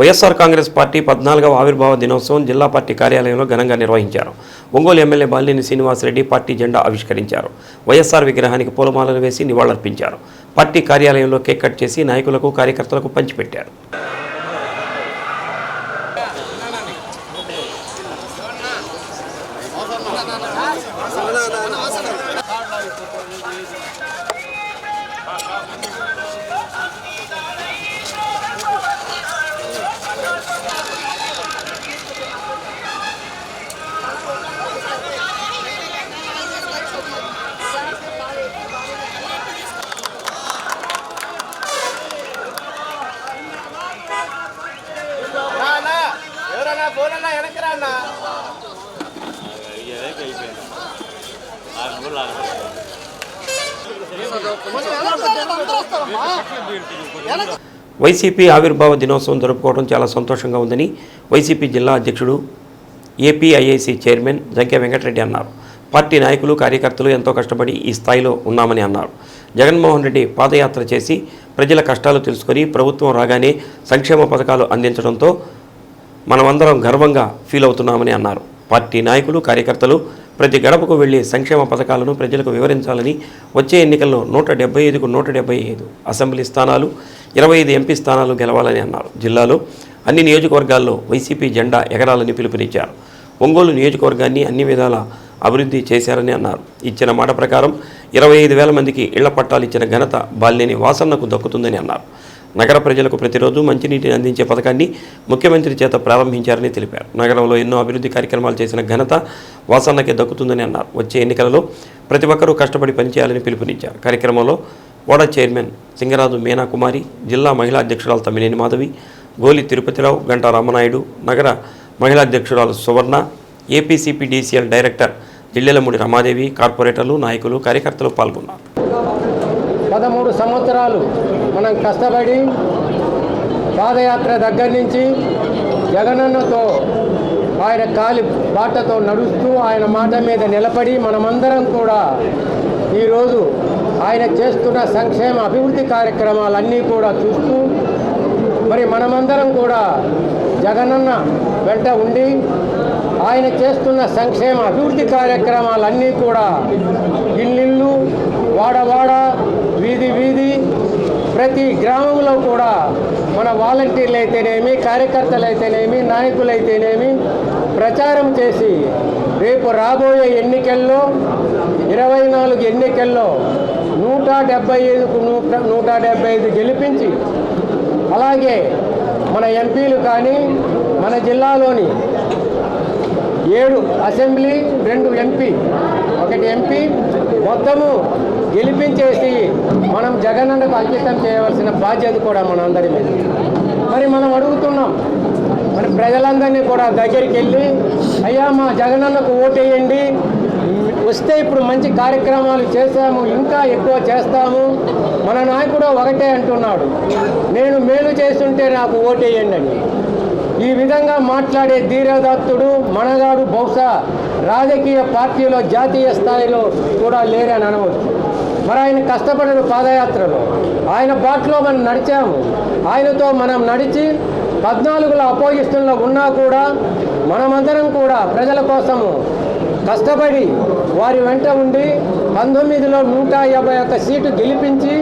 YSR Congress party పద్నాలుగవ ఆవిర్భావ దినోత్సవం జిల్లా పార్టీ కార్యాలయంలో ఘనంగా నిర్వహించారు. ఒంగోలు ఎమ్మెల్యే బాలినేని శ్రీనివాసరెడ్డి పార్టీ జెండా ఆవిష్కరించారు. వైఎస్ఆర్ విగ్రహానికి పూలమాలలు వేసి నివాళులర్పించారు. పార్టీ కార్యాలయంలో కేక్ కట్ చేసి నాయకులకు కార్యకర్తలకు పంచిపెట్టారు. అన్నా వైసీపీ ఆవిర్భావ దినోత్సవం జరుపుకోవడం చాలా సంతోషంగా ఉందని వైసీపీ జిల్లా అధ్యక్షుడు ఏపీఐఐసి చైర్మన్ జంకే వెంకటరెడ్డి అన్నారు. పార్టీ నాయకులు కార్యకర్తలు ఎంతో కష్టపడి ఈ స్థాయిలో ఉన్నామని అన్నారు. జగన్మోహన్ రెడ్డి పాదయాత్ర చేసి ప్రజల కష్టాలు తెలుసుకొని ప్రభుత్వం రాగానే సంక్షేమ పథకాలు అందించడంతో మనమందరం గర్వంగా ఫీల్ అవుతున్నామని అన్నారు. పార్టీ నాయకులు కార్యకర్తలు ప్రతి గడపకు వెళ్ళి సంక్షేమ పథకాలను ప్రజలకు వివరించాలని వచ్చే ఎన్నికల్లో నూట డెబ్బై ఐదుకు నూట డెబ్బై ఐదు అసెంబ్లీ స్థానాలు ఇరవై ఐదు ఎంపీ స్థానాలు గెలవాలని అన్నారు. జిల్లాలో అన్ని నియోజకవర్గాల్లో వైసీపీ జెండా ఎగరాలని పిలుపునిచ్చారు. ఒంగోలు నియోజకవర్గాన్ని అన్ని విధాల అభివృద్ధి చేశారని అన్నారు. ఇచ్చిన మాట ప్రకారం ఇరవై ఐదు వేల మందికి ఇళ్ళ పట్టాలు ఇచ్చిన ఘనత బాలినేని వాసన్నకు దక్కుతుందని అన్నారు. నగర ప్రజలకు ప్రతిరోజు మంచినీటిని అందించే పథకాన్ని ముఖ్యమంత్రి చేత ప్రారంభించారని తెలిపారు. నగరంలో ఎన్నో అభివృద్ధి కార్యక్రమాలు చేసిన ఘనత వాసన్నకే దక్కుతుందని అన్నారు. వచ్చే ఎన్నికలలో ప్రతి ఒక్కరూ కష్టపడి పనిచేయాలని పిలుపునిచ్చారు. కార్యక్రమంలో ఓడా చైర్మన్ సింగరాజు మీనా కుమారి జిల్లా మహిళా అధ్యక్షురాలు తమ్మినేని మాధవి గోలి తిరుపతిరావు గంటా రామనాయుడు నగర మహిళా అధ్యక్షురాలు సువర్ణ ఏపీసీపీడీసీఎల్ డైరెక్టర్ జిల్లెలమూడి రమాదేవి కార్పొరేటర్లు నాయకులు కార్యకర్తలు పాల్గొన్నారు. పదమూడు సంవత్సరాలు మనం కష్టపడి పాదయాత్ర దగ్గర నుంచి జగనన్నతో ఆయన కాలి బాటతో నడుస్తూ ఆయన మాట మీద నిలబడి మనమందరం కూడా ఈరోజు ఆయన చేస్తున్న సంక్షేమ అభివృద్ధి కార్యక్రమాలన్నీ కూడా చూస్తూ మరి మనమందరం కూడా జగనన్న వెంట ఉండి ఆయన చేస్తున్న సంక్షేమ అభివృద్ధి కార్యక్రమాలన్నీ కూడా ఇల్లిల్లు వాడవాడ ప్రతి గ్రామంలో కూడా మన వాలంటీర్లు అయితేనేమి కార్యకర్తలు అయితేనేమి నాయకులు అయితేనేమి ప్రచారం చేసి రేపు రాబోయే ఎన్నికల్లో ఇరవై నాలుగు ఎన్నికల్లో నూట డెబ్బై ఐదుకు నూట నూట డెబ్బై ఐదు గెలిపించి అలాగే మన ఎంపీలు కానీ మన జిల్లాలోని ఏడు అసెంబ్లీ రెండు ఎంపీ ఒకటి ఎంపీ మొత్తము గెలిపించేసి మనం జగనన్నకు అంకితం చేయవలసిన బాధ్యత కూడా మనందరి మీద మరి మనం అడుగుతున్నాం మరి ప్రజలందరినీ కూడా దగ్గరికి వెళ్ళి అయ్యా మా జగనన్నకు ఓటేయండి. వస్తే ఇప్పుడు మంచి కార్యక్రమాలు చేశాము ఇంకా ఎక్కువ చేస్తాము. మన నాయకుడు ఒకటే అంటున్నాడు నేను మేలు చేస్తుంటే నాకు ఓటేయండి అని. ఈ విధంగా మాట్లాడే ధీరదత్తుడు మనగాడు బహుశా రాజకీయ పార్టీలో జాతీయ స్థాయిలో కూడా లేరని అనవచ్చు. మరి ఆయన కష్టపడిన పాదయాత్రలో. ఆయన బాటలో మనం నడిచాము. ఆయనతో మనం నడిచి పద్నాలుగులో అపోజిషన్లో ఉన్నా కూడా మనమందరం కూడా ప్రజల కోసము కష్టపడి వారి వెంట ఉండి పంతొమ్మిదిలో నూట యాభై ఒక్క సీటు గెలిపించి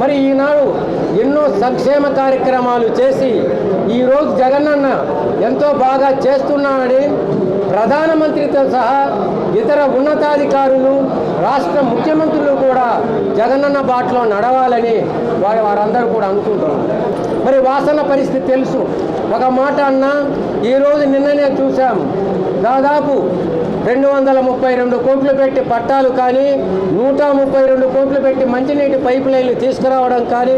మరి ఈనాడు ఎన్నో సంక్షేమ కార్యక్రమాలు చేసి ఈరోజు జగనన్న ఎంతో బాగా చేస్తున్నాడని ప్రధానమంత్రితో సహా ఇతర ఉన్నతాధికారులు రాష్ట్ర ముఖ్యమంత్రులు కూడా జగనన్న బాటలో నడవాలని వారి వారందరూ కూడా అనుకుంటున్నారు. మరి వాసన పరిస్థితి తెలుసు. ఒక మాట అన్న ఈరోజు నిన్ననే చూసాం దాదాపు రెండు వందల ముప్పై రెండు కోట్లు పెట్టి పట్టాలు కానీ నూట ముప్పై రెండు కోట్లు పెట్టి మంచినీటి పైప్ లైన్లు తీసుకురావడం కానీ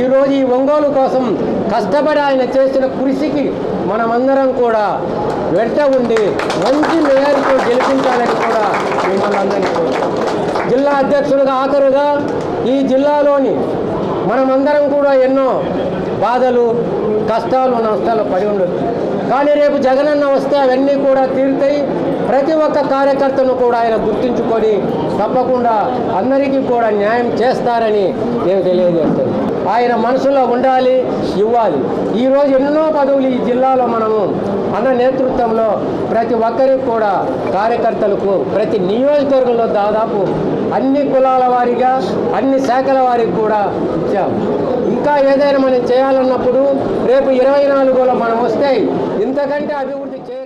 ఈరోజు ఈ ఒంగోలు కోసం కష్టపడి ఆయన చేసిన కృషికి మనమందరం కూడా వెంట ఉండి మంచి మేయర్తో గెలిపించాలని కూడా మిమ్మల్ని అందరినీ జిల్లా అధ్యక్షులుగా ఆఖరుగా ఈ జిల్లాలోని మనమందరం కూడా ఎన్నో బాధలు కష్టాలు నష్టాలు పడి ఉండొచ్చు. కానీ రేపు జగనన్న వస్తే అవన్నీ కూడా తీరుతాయి. ప్రతి ఒక్క కార్యకర్తను కూడా ఆయన గుర్తుంచుకొని తప్పకుండా అందరికీ కూడా న్యాయం చేస్తారని నేను తెలియజేస్తాను. ఆయన మనసులో ఉండాలి ఇవ్వాలి. ఈరోజు ఎన్నో పదవులు ఈ జిల్లాలో మనము అన్న నేతృత్వంలో ప్రతి ఒక్కరికి కూడా కార్యకర్తలకు ప్రతి నియోజకవర్గంలో దాదాపు అన్ని కులాల వారిగా అన్ని శాఖల వారికి కూడా ఇచ్చాము ఇంకా ఏదైనా మనం చేయాలన్నప్పుడు రేపు ఇరవై నాలుగులో మనం వస్తే ఇంతకంటే అభివృద్ధి చేయ